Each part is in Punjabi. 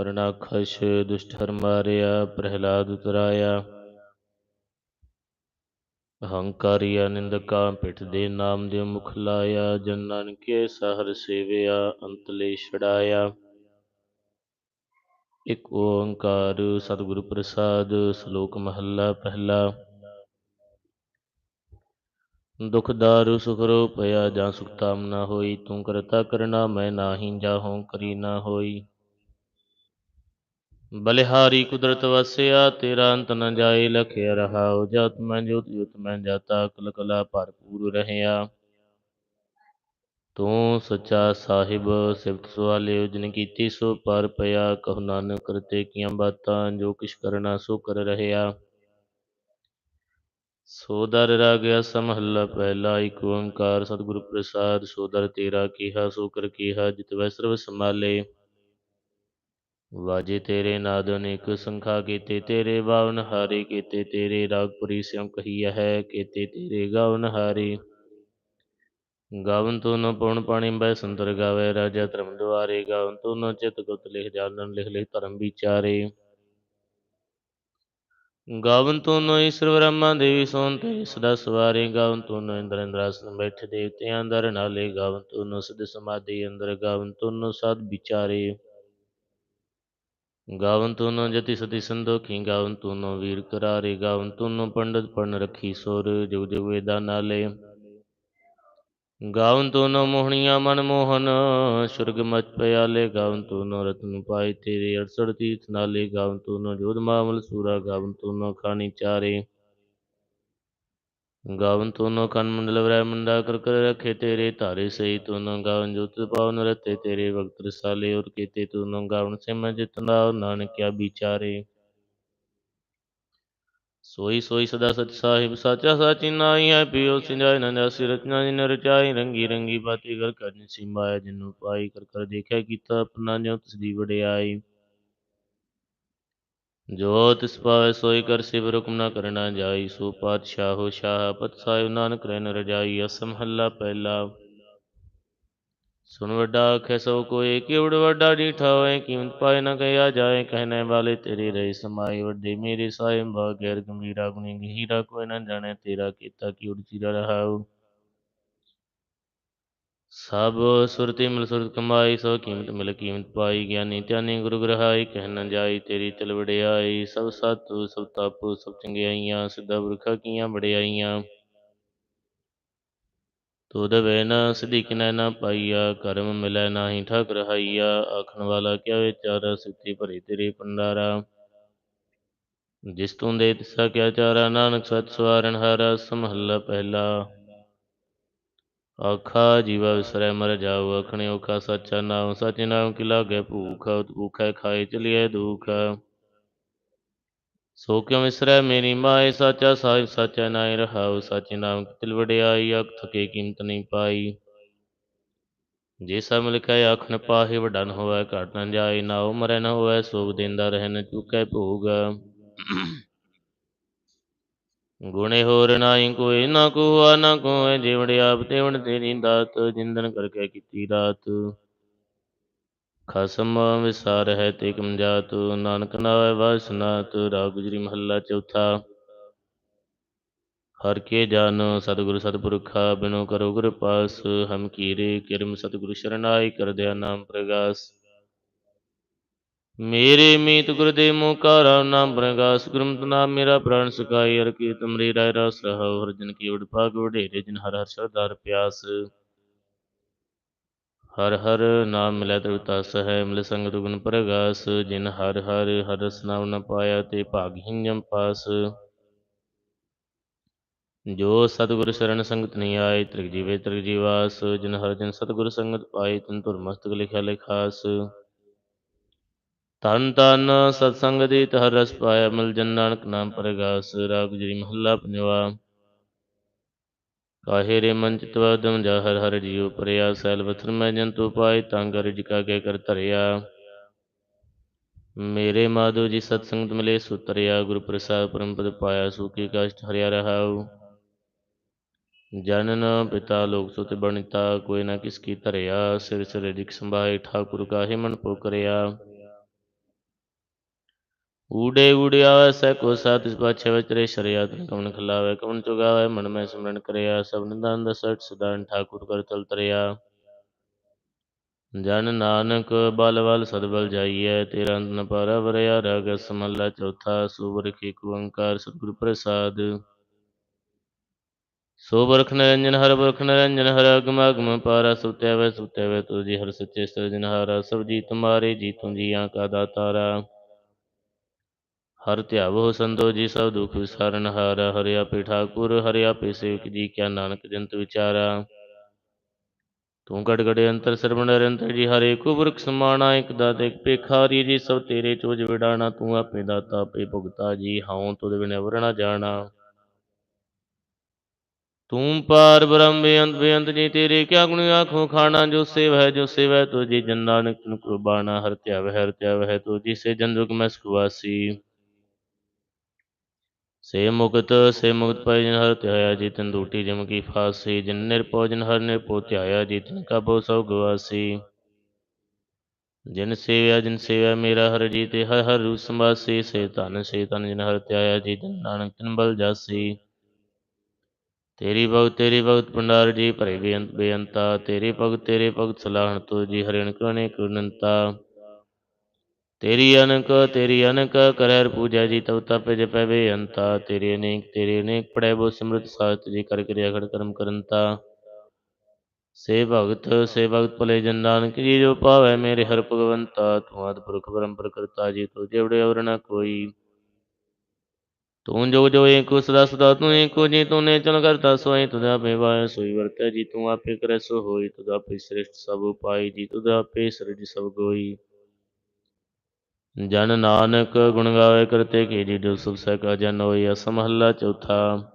ਹਰਨਾਖਸ਼ ਦੁਸ਼ਟ ਹਰ ਮਾਰਿਆ, ਪ੍ਰਹਿਲਾਦ ਉਤਰਾਇਆ। ਅਹੰਕਾਰੀਆ, ਨਿੰਦਕਾ, ਪਿਠ ਦੇ ਨਾਮ ਦੇ ਮੁਖ ਲਾਇਆ, ਜਨ ਨਾਨਕੇ ਸਹਰ ਸੇਵਿਆ ਅੰਤਲੇ ਛੜਾਇਆ ਇਕ ਓੰਕਾਰ, ਸਤਿਗੁਰੂ ਪ੍ਰਸਾਦ, ਸ਼ਲੋਕ ਮਹੱਲਾ ਪਹਿਲਾ। ਦੁਖ ਦਾਰੂ ਸੁਖ ਰੋ ਪਿਆ, ਜਾਂ ਸੁਖ ਤਾਮ ਨਾ ਹੋਈ, ਤੂੰ ਕਰਤਾ ਕਰਨਾ ਮੈਂ ਨਾਹੀ ਜਾਹੋਂ ਕਰੀ ਨਾ ਹੋਈ। ਬਲਿਹਾਰੀ ਕੁਦਰਤ ਵਸਿਆ, ਤੇਰਾ ਅੰਤ ਨ ਜਾਏ, ਲਖਿਆ ਰਹਾਉ ਜਤ ਮੈਂ ਜੋਤ ਜੋਤ ਮੈਂ ਜਾਤਾ ਕਲ ਕਲਾ ਭਰਪੂਰ ਰਹਿਆ। ਤੂੰ ਸੱਚਾ ਸਾਹਿਬ, ਸਿਫਤ ਸਵਾਲੇ ਜਿਨ ਕੀਤੀ ਸੋ ਪਰ ਪਿਆ, ਕਹੁ ਨਾਨਕ ਕਰਤੇ ਕੀਆਂ ਬਾਤਾਂ, ਜੋ ਕਿਛ ਕਰਨਾ ਸੋ ਕਰ ਰਹਿਆ। ਸੋ ਦਰ ਰਾਗ ਅਸ ਪਹਿਲਾ ਏਕ ਓੰਕਾਰ ਸਤਿਗੁਰ ਪ੍ਰਸਾਦ, ਸੋ ਤੇਰਾ ਕੀਹਾ, ਸੋ ਕਰ ਕੀਹਾ, ਜਿਤ ਵੈ ਸਰਬ ਸਮਾਲੇ ਵਾਜੇ ਤੇਰੇ ਨਾਦ ਅਨੇਕ ਸੰਖਾ ਕੀਤੇ, ਤੇਰੇ ਬਾਵਨ ਹਾਰੇ ਕੀਤੇ, ਤੇਰੇ ਰਾਗਪੁਰੀ ਸਿਉ ਕਹੀਆ ਹੈ ਕੀਤੇ, ਤੇਰੇ ਗਾਵਨ ਹਾਰੇ। ਗਾਵਨ ਤੋ ਨ ਪਉਣ ਪਾਣੀ ਬੈ ਸੰਤਰ ਗਾਵੇ, ਰਾਜਾ ਧਰਮ ਦੁਆਰੇ। ਗਾਵਨ ਤੋ ਨ ਚਿਤ ਗੁਪਤ ਲਿਖ ਜਾਣਨ, ਲਿਖ ਲਿਖ ਧਰਮ ਵਿਚਾਰੇ। ਗਾਵਨ ਤੋ ਨ ਈਸ਼ਰ ਬ੍ਰਹਮਾ ਦੇਵੀ ਸੋਨ ਤੇ ਸਦਾ ਸਵਾਰੇ। ਗਾਵਨ ਤੋ ਨ ਇੰਦਰ ਇੰਦਰਾਸਨ ਬੈਠੇ, ਦੇਵਤਿਆਂ ਅੰਦਰ ਨਾਲੇ। ਗਾਵਨ ਤੋ ਨ ਸਦ ਸਮਾਧੀ ਅੰਦਰ, ਗਾਵਨ ਤੋ ਨ ਸਦ ਵਿਚਾਰੇ। ਗਾਵਨ ਤੂੰ ਨ ਜਤੀ ਸਤੀ ਸੰਦੋਖੀ ਗਾਵਨ ਤੂੰ ਨ ਵੀਰ ਕਰਾਰੇ ਗਾਵਨ ਤੂੰ ਨ ਪੰਡਤ ਪੜਨ ਰੱਖੀ ਸੋਰ ਜੁਗ ਜੁਗ ਵੇਦਾ ਨਾਲੇ। ਗਾਵਨ ਤੂੰ ਨ ਮੋਹਣੀਆਂ ਮਨ ਮੋਹਨ, ਸੁਰਗ ਮਚ ਪਿਆਲੇ ਗਾਵਨ ਤੂੰ ਨ ਰਤਨ ਪਾਈ ਤੇਰੇ ਅੜਸੜ ਤੀਰਥ ਨਾਲੇ ਗਾਵਨ ਤੂੰ ਨ ਜੋਧ ਮਾਮਲ ਸੂਰਾ ਗਾਵਨ ਤੂੰ ਨ ਖਾਣੀ ਚਾਰੇ ਗਾਵਨ ਤੂੰ ਨ ਕਨ ਮੰਡਲ ਵਰੈ ਮੰਡਾ ਕਰ ਕਰ ਰਖੇ ਤੇਰੇ ਧਾਰੇ ਸਹੀ, ਤੂੰ ਨ ਗਾਵਨ ਜੋਤ ਪਾਵਨ ਰਤੇ ਤੇਰੇ ਵਕਤ ਰਸਾਲੇ ਔਰ ਕੀਤੇ ਸੋਈ ਸੋਈ ਸਦਾ ਸਚ ਸਾਹਿਬ, ਸਾਚਾ ਸਾਚੀ ਨਾਈ ਹੈ ਪਿਓ, ਸਿੰਜਾਇ ਨੰਦਾਸੀ ਰਚਨਾ ਜਿਨ ਰਚਾਈ, ਰੰਗੀ ਰੰਗੀ ਬਾਤੀ ਕਰ ਕਰ ਨਿਸੀਮਾਇਆ ਜਿਨੂੰ ਪਾਈ ਕਰ ਕਰ ਦੇਖਿਆ ਕੀਤਾ ਆਪਣਾ ਜੋ ਤਸਦੀ ਵਡਿਆਈ। ਜੋ ਤਿਸ ਪਾਵੇ ਸੋਈ ਕਰ ਸਿਵ ਹੁਕਮ ਨਾ ਕਰਨਾ ਜਾਈ, ਸੋ ਪਾਤਸ਼ਾਹੋ ਸ਼ਾਹ, ਪਤ ਸਾਹਿਬ ਨਾਨਕ ਰਹਿਨ ਰਜਾਈ, ਅਸਮ ਹੱਲਾ ਪਹਿਲਾ। ਸੁਨ ਵੱਡਾ ਆਖੇ ਸੋ ਕੋਈ ਕਿਵੜ ਵੱਡਾ ਡੀਠਾ ਹੋਏ, ਕੀਮਤ ਪਾਏ ਨਾ ਕਹਿਆ ਜਾਏ, ਕਹਿਣੇ ਵਾਲੇ ਤੇਰੇ ਰਹੇ ਸਮਾਈ ਵੱਡੇ, ਮੇਰੇ ਸਾਹਿਬ ਬਾ ਗੈਰ ਗੰਭੀਰਾ ਗੁਣੀ, ਗਹੀਰਾ, ਕੋਈ ਨਾ ਜਾਣੇ ਤੇਰਾ ਕੀਤਾ ਕਿਵੜ ਚੀਰਾ ਰਹਾਉ। ਸਭ ਸੁਰਤੀ ਮਿਲ ਸੁਰਤ ਕਮਾਈ ਸੋ ਕੀਮਤ ਮਿਲ ਕੀਮਤ ਪਾਈ। ਗਿਆਨੀ ਧਿਆਨੀ ਗੁਰੂ ਗ੍ਰਹਾਈ, ਕਹਿ ਨ ਜਾਈ ਤੇਰੀ ਚਲ ਵਡਿਆਈ। ਸਭ ਸਤਿ ਸਭ ਤਪ, ਸਭ ਚੰਗਿਆਈਆਂ, ਸਿੱਧਾ ਬੁਰਖਾ ਕੀਆਂ ਵਡਿਆਈਆਂ। ਤੁਧ ਬਿਨ ਸਿਧੀ ਕਿਨੈ ਨਾ ਪਾਈਆ, ਕਰਮ ਮਿਲੈ ਨਾਹੀ ਠਾਕ ਰਹਾਈਆ। ਆਖਣ ਵਾਲਾ ਕਿਆ ਵਿਚਾਰਾ ਸਿੱਧੀ ਭਰੀ ਤੇਰੇ ਪੰਡਾਰਾ ਜਿਸ ਤੂੰ ਦੇ ਤਿਸਾ ਕਿਆ ਚਾਰਾ, ਨਾਨਕ ਸਤ ਸਵਾਰਨ ਹਰ, ਸਮਹੱਲਾ ਪਹਿਲਾ। ਆਖਾ ਜੀਵਾ ਵਿਸਰੈ ਮਰ ਜਾਉ ਆਖਣੇ ਔਖਾ ਸੱਚਾ ਨਾਮ ਸਚ ਨਾਮ ਕੀ ਲਾਗੇ ਭੂਖ, ਭੂਖੈ ਖਾਏ ਚਲਿਐ ਦੁਖ। ਸੋ ਕਿਉ ਵਿਸਰੈ ਮੇਰੀ ਮਾਏ, ਸਾਚਾ ਸਾਹਿਬ ਸਾਚਾ ਨਾਇ ਰਹਾਉ, ਸਾਚੇ ਨਾਮ ਕੀ ਤਿਲ ਵਡਿਆਈ, ਅਖ ਥਕੇ ਕੀਮਤ ਨਹੀਂ ਪਾਈ। ਜੇ ਸਭ ਲਿਖੈ ਆਖਣ ਪਾਹੇ, ਵੱਡਾ ਨ ਹੋਵੈ, ਘਟ ਨ ਜਾਏ, ਨਾ ਮਰੈ ਨ ਹੋਵੈ, ਸੋਗ ਦਿੰਦਾ ਰਹਿ ਨ ਚੁਕੈ ਭੋਗ। ਗੁਣੇ ਹੋਰ ਨਾਹੀ ਕੋਈ ਨਾ ਕੋਆ, ਨਾ ਕੋਏ ਜਿਵੜ ਆਪ ਤੇਵੜ ਤੇਰੀ ਦਾਤ, ਜਿੰਦਨ ਕਰਕੇ ਕੀਤੀ ਰਾਤ। ਖਸਮ ਵਿਸਾਰ ਹੈ ਤੇ ਕਮ ਜਾਤ, ਨਾਨਕ ਨਾਵੇ ਵਾਸਨਾਤ ਰਾਗ ਗੁਜਰੀ ਮਹੱਲਾ ਚੌਥਾ। ਹਰ ਕੇ ਜਨ ਸਤਿਗੁਰ ਸਤਿਪੁਰਖਾ, ਬਿਨੋ ਕਰੋ ਗੁਰ ਪਾਸ, ਹਮ ਕੀਰੇ ਕਿਰਮ ਸਤਿਗੁਰ ਸ਼ਰਨਾਈ ਕਰ ਦਿਆ ਨਾਮ ਪ੍ਰਗਾਸ। ਮੇਰੇ ਮੀਤ ਗੁਰ ਦੇ ਮੋਹ ਕਾ ਨਾਮ ਪ੍ਰਗਾਸ ਗੁਰਮਤਿ ਨਾਮ ਮੇਰਾ ਪ੍ਰਾਨ ਸਕਾਈ ਹਰ ਕੀ ਤੁਮਰੀ ਰਾਇ ਰਸ ਰਹਾਉ ਹਰ ਜਨ ਕੀ ਉਡ ਵਡੇਰੇ, ਜਿਨ ਹਰ ਹਰ ਸ਼ਰਧਾਰ ਪਿਆਸ। ਹਰ ਹਰ ਨਾਮ ਮਿਲੈ ਤ੍ਰਿ ਤਸ ਹੈ, ਮਿਲ ਸੰਗਤ ਗੁਣ ਪ੍ਰਗਾਸ, ਜਿਨ ਹਰ ਹਰ ਹਰ ਰਸ ਨਾਮ ਨ ਪਾਇਆ, ਤੇ ਭਾਗਹੀਨ ਜਮ ਪਾਸ। ਜੋ ਸਤਿਗੁਰ ਸ਼ਰਨ ਸੰਗਤ ਨਹੀਂ ਆਏ, ਤ੍ਰਿਗ ਜੀਵੇ ਤ੍ਰਿਗ ਜੀਵਾਸ, ਜਿਨ ਹਰ ਜਨ ਸਤਿਗੁਰ ਸੰਗਤ ਪਾਏ, ਤਿਨ ਧੁਰ ਮਸਤਕ ਲਿਖਿਆ ਲਿਖਾਸ। ਤਨ ਤਨ ਸਤ ਸੰਗ ਦੀ ਹਰ ਰਸ ਪਾਇਆ ਮਿਲ ਜਨ ਨਾਨਕ ਨਾਮ ਪ੍ਰਗਾਸ, ਰਾਗ ਜੀ ਮਹੱਲਾ ਪੰਜਵਾ। ਕਾਹੇ ਰੇ ਮਨ ਚਿਤ ਵਦਮ ਜਾ ਹਰ ਹਰ ਜੀਉ ਪਰਿਆ, ਸੈਲ ਵਥਨ ਮੈਂ ਜੰਤੂ ਪਾਏ, ਤੰਗ ਰਿਜ ਕਾ ਕੇ ਕਰ ਧਰਿਆ। ਮੇਰੇ ਮਾਧੋ ਜੀ ਸਤ ਸੰਗਤ ਮਿਲੇ ਸੁਤਰਿਆ, ਗੁਰ ਪ੍ਰਸਾਦ ਪਰਮ ਪਦ ਪਾਇਆ ਸੂਖੀ ਕਸ਼ਟ ਹਰਿਆ ਰਹਾਉ। ਜਨਨ ਪਿਤਾ ਲੋਕ ਸੁਤ ਬਣਿਤਾ, ਕੋਈ ਨਾ ਕਿਸ ਕੀ ਧਰਿਆ, ਸਿਰ ਸਿਰ ਰਿਕ ਸੰਭਾਏ, ਠਾਕੁਰ ਕਾਹੇ ਮਨ ਪੋਕਰਿਆ। ਊੜੇ ਊੜਿਆ ਆਵੈ ਸਹਿ ਕੋ ਸਾ ਤਿਸ ਪਾਛੈ ਵਿਚਰੇ ਸ਼ਰਿਆ ਤਨ ਕਵਨ ਖਲਾਵੈ ਕਵਨ ਚੁਗਾਵੈ, ਮਨ ਮੈਂ ਸਿਮਰਨ ਕਰਿਆ, ਸਭ ਨਿਦਾਨ ਦਸਟ ਸਦਾਨ ਠਾਕੁਰ ਕਰ ਚਲ ਤਰਿਆ। ਜਨ ਨਾਨਕ ਬਲ ਬਲ ਸਦਬਲ ਜਾਈਐ, ਤੇਰਾ ਅੰਤ ਨ ਪਾਰਾ ਵਰਿਆ, ਰਾਗ ਸਮੱਲਾ ਚੌਥਾ, ਸੂਬਰ ਕੀ ਸਤਿਗੁਰ ਪ੍ਰਸਾਦ। ਸੋ ਬਰਖ ਨਿਰੰਜਨ ਹਰ ਬਰਖ ਨਿਰੰਜਨ, ਹਰ ਅਗਮ ਅਗਮ ਪਾਰਾ ਸੁਤਿਆ ਵੈ ਸੁਤਿਆ ਵੈ ਤੁਜੀ ਹਰ ਸੱਚੇ ਸਿਰਜਨਹਾਰਾ ਸਭ ਜੀ ਤੁਮਾਰੇ, ਜੀ ਤੁਮ ਜੀਆਂ ਕਾ ਦਾਤਾਰਾ ਹਰ ਧਿਆਵੋ ਸੰਤੋ ਜੀ, ਸਭ ਦੁਖ ਵਿਸਾਰਨ ਹਾਰਾ, ਹਰਿ ਆਪੇ ਠਾਕੁਰ, ਹਰਿ ਆਪੇ ਸੇਵਕ ਜੀ ਕਿਆ ਨਾਨਕ ਜੰਤ ਵਿਚਾਰਾ। ਤੂੰ ਗੜ ਗੜੇ ਅੰਤਰ ਸਰਵਣ ਨਿਰੰਤਰ ਜੀ, ਹਰੇ ਕੋ ਬੁਰਖ ਸਮਾਣਾ, ਇਕ ਦਾਤ ਇਕ ਪੇਖਾਰੀ ਜੀ, ਸਭ ਤੇਰੇ ਚੋਜ ਵਿਡਾਣਾ ਤੂੰ ਆਪੇ ਦਾਤਾ, ਆਪੇ ਭੁਗਤਾ ਜੀ, ਹਉ ਤੁਧ ਬਿਨ ਵਰਣਾ ਜਾਣਾ। ਤੂੰ ਪਾਰ ਬ੍ਰਹਮ ਬੇਅੰਤ ਬੇਅੰਤ ਜੀ, ਤੇਰੇ ਕਿਆ ਗੁਣ ਆਖੋ ਖਾਣਾ, ਜੋ ਸੇਵ ਹੈ ਜੋ ਸੇਵ ਹੈ ਤੁਜੀ ਜਨ ਨਾਨਕ ਤਨ ਕੁਰਬਾਨਾ, ਹਰ ਧਿਆਵ ਹੈ ਹਰ ਧਿਆਵ ਹੈ ਤੁਜੀ ਸੇ ਜਨ ਦੁਖ ਮੈਂ ਸੁਖਵਾਸੀ ਸੇ ਮੁਕਤ ਸੇ ਮੁਕਤ ਪਾਇ ਜਨ ਹਰ ਧਿਆਇਆ ਜੀ ਤਨ ਦੂਟੀ ਜਮ ਕੀ ਫਾਸੀ, ਜਿਨ ਨਿਰਪੋ ਜਨ ਹਰ ਨਿਰਪੋ ਧਿਆਇਆ ਜੀ ਤਨ ਕਾ ਬੋ ਸਭ ਗਵਾਸੀ ਜਿਨ ਸੇਵਿਆ ਜਿਨ ਸੇਵਿਆ ਮੇਰਾ ਹਰ ਜੀ ਤੇ ਹਰ ਹਰ ਰੂਪ ਸੰਭਾਸੀ, ਸੇ ਧਨ ਸੇ ਧਨ ਜਿਨ ਹਰ ਧਿਆਇਆ ਜੀ ਤਨ ਨਾਨਕ ਤਨ ਬਲ ਜਾਸੀ। ਤੇਰੀ ਭਗਤ ਤੇਰੀ ਭਗਤ ਭੰਡਾਰ ਜੀ ਭਰੇ ਬੇਅੰਤ ਬੇਅੰਤਾ, ਤੇਰੇ ਭਗਤ ਤੇਰੇ ਭਗਤ ਸਲਾਹਣ ਤੋ ਜੀ ਹਰਿਣ ਕਰਨੇ ਕਰਨੰਤਾ ਤੇਰੀ ਅਨਕ ਤੇਰੀ ਅਨਕ ਕਰਹਿ ਪੂਜਾ ਜੀ ਤਵ ਤਪੇ ਜਪੈ ਬੇਅੰਤਾ ਤੇਰੇ ਅਨੇਕ ਤੇਰੇ ਅਨੇਕ ਪੜੈ ਬੋ ਸਿਮਰਤ ਸਾਤ ਜੀ, ਕਰ ਕਿਰਿਆ ਖੜ ਕਰਮ ਕਰੰਤਾ। ਸੇ ਭਗਤ ਸੇ ਭਗਤ ਭਲੇ ਜਨ ਨਾਨਕ ਜੀ, ਜੋ ਪਾਵੈ ਮੇਰੇ ਹਰ ਭਗਵੰਤਾ, ਤੂੰ ਆਦਿ ਪੁਰਖ ਪਰੰਪਰ ਕਰਤਾ ਜੀ, ਤੂੰ ਜਿਵੜੇ ਔਰ ਨ ਕੋਈ। ਤੂੰ ਜੋ ਜੋ ਏਕੋ ਸਦਾ ਸਦਾ, ਤੂੰ ਏਕੋ ਜੀ, ਤੂੰ ਨੇ ਚਲ ਕਰਤਾ, ਸੋਈ ਤੁਧ ਆਪੇ ਵਾਇ ਸੋਈ ਵਰਤੈ ਜੀ, ਤੂੰ ਆਪੇ ਕਰੈ ਸੋ ਹੋਈ, ਤੁਧ ਆਪੇ ਸ੍ਰਿਸ਼ਟ ਸਭ ਉਪਾਈ ਜੀ, ਤੁਧ ਆਪੇ ਸਰਜ ਸਭ ਗੋਈ। ਜਨ ਨਾਨਕ ਗੁਣ ਗਾਵੇ ਕਰਤੇ ਕੀ ਜੀ ਜੋ ਸੁਖ ਸਹਿ ਜਨ ਹੋਈ ਅਸ ਮਹੱਲਾ ਚੌਥਾ।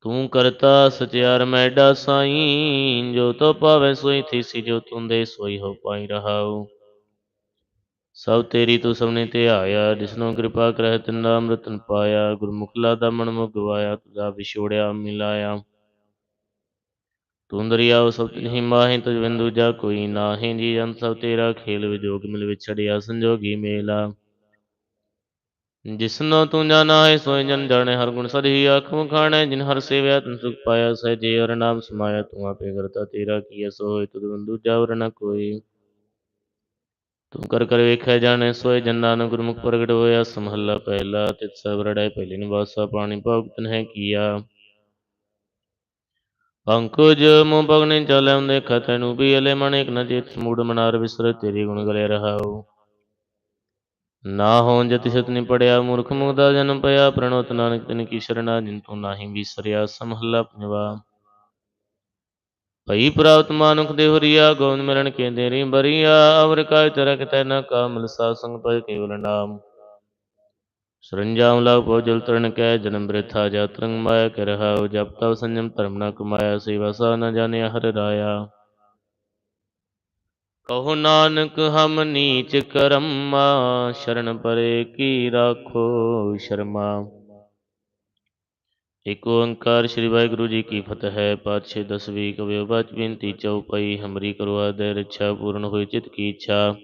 ਤੂੰ ਕਰਤਾ ਸਚਿਆਰ ਮੈਡਾ ਸਾਈ, ਜੋ ਤੋ ਪਾਵੇ ਸੋਈ ਥੀਸੀ, ਜੋ ਤੁੰਦੇ ਸੋਈ ਹੋ ਪਾਈ ਰਹਾਉ। ਸਭ ਤੇਰੀ ਤੂੰ ਸਭਨੇ ਧਿਆਇਆ ਜਿਸਨੋਂ ਕਿਰਪਾ ਕਰਹਿ ਤਿੰਨਾ ਅੰਮ੍ਰਿਤਨ ਪਾਇਆ, ਗੁਰਮੁਖ ਲਾਦਾ ਮਨ ਮੁਖ ਗਵਾਇਆ ਤੁਦਾ ਵਿਛੋੜਿਆ ਮਿਲਾਇਆ। ਤੂੰ ਦਰਿਆਉ ਸਭ ਤਿਨਹੀ ਮਾਹੀ ਤੁਜ ਬਿੰਦੂ ਜਾ ਕੋਈ ਨਾਹੀ। ਜੀ ਅੰਤ ਸਭ ਤੇਰਾ ਖੇਲ ਵਿਜੋਗ ਮਿਲ ਵਿਛੜਿਆ ਸੰਜੋਗੀ ਮੇਲਾ। ਜਿਸਨੋ ਤੂੰ ਜਾਣਾ ਹੈ ਸੋਇ ਜਨ ਜਾਣੇ, ਹਰ ਗੁਣ ਸਦਹੀ ਆਖ ਮੁਖਾਣੇ ਜਿਨ ਹਰ ਸੇਵਿਆ, ਤਨ ਸੁਖ ਪਾਇਆ, ਸਹਿ ਜੇ ਹਰ ਨਾਮ ਸਮਾਇਆ। ਤੂੰ ਆਪੇ ਕਰਤਾ ਤੇਰਾ ਕੀਆ ਸੋ ਹੋਇ ਤੁਧ ਬੰਦੂ ਜਾਵਰ ਨ ਕੋਈ। ਤੂੰ ਕਰ ਕਰ ਵੇਖਿਆ ਜਾਣੇ ਸੋਇ ਜਨ ਨਾਨਕ ਗੁਰਮੁਖ ਪ੍ਰਗਟ ਹੋਇਆ। ਸਮਹੱਲਾ ਪਹਿਲਾ ਤਿਤ ਸਭ ਰੜਾਇ ਪਹਿਲੀ ਨਿਵਾਸਾ ਪਾਣੀ ਭਗਤਨ ਹੈ ਕੀਆ। ਪੰਕਜ ਮੋ ਪਗਨੇ ਚਲੇ ਹੁੰਦੇ, ਖਤੈ ਨੂੰ ਵੀ ਅਲੇ ਮਨ ਇਕ ਨ ਚੇਤ ਸਮੂੜ ਮਨਾਰ ਵਿਸਰ, ਤੇਰੀ ਗੁਣ ਗਲੇ ਰਹਾਉ। ਨਾ ਹੋਂ ਜਤਿ ਸਤ ਨੀ ਪੜਿਆ, ਮੂਰਖ ਮੁਗਦਾ ਜਨਮ ਪਿਆ, ਪ੍ਰਣੋਤ ਨਾਨਕ ਤਿਨ ਕੀ ਸ਼ਰਣਾ ਜਿਨ ਤੂੰ ਨਾਹੀ ਵਿਸਰਿਆ ਸਮਹੱਲਾ ਪੰਜਵਾ ਭਈ ਪ੍ਰਾਪਤ ਮਾਨੁਖ ਦੇ ਹੁਰੀਆ ਗੋਵਿੰਦ ਮਿਲਣ ਕੇ ਦੇਰੀ ਬਰੀਆ, ਅਵਰ ਕਾਇ ਤਰਕ ਤੈ ਨ ਕਾਮਲ ਸਾ ਸੰਗ ਪਇ ਕੇਵਲ ਨਾਮ। ਸਰੰਜਾਮ ਲਾਭ ਪਉ ਜਲ ਤਰਨ ਕੈ, ਜਨਮ ਬ੍ਰਿਥਾ ਜਾਤਰੰਗ ਮਾਇਆ ਕਰ ਰਹਾਉ ਜਪ ਤਪ ਸੰਜਮ ਧਰਮ ਨਾ ਕਮਾਇਆ, ਸੇਵਾ ਸਾ ਨ ਜਾਣਿਆ ਹਰ ਰਾਇਆ। ਕਹੋ ਨਾਨਕ, ਹਮ ਨੀਚ ਕਰਮਾ, ਸ਼ਰਨ ਪਰੇ ਕੀ ਰਾਖੋ ਸ਼ਰਮਾ। ਇਕ ਓੰਕਾਰ ਸ੍ਰੀ ਵਾਹਿਗੁਰੂ ਜੀ ਕੀ ਫਤਿਹ ਹੈ, ਪਾਤਸ਼ਾਹ ਦਸਵੀਂ ਕਵਿਓ ਬਾਚ ਬੇਨਤੀ ਚਉਪਈ ਹਮਰੀ ਕਰਵਾ ਦੇ, ਰੱਛਾ ਪੂਰਨ ਹੋਈ ਚਿਤ ਕੀ ਇੱਛਾ।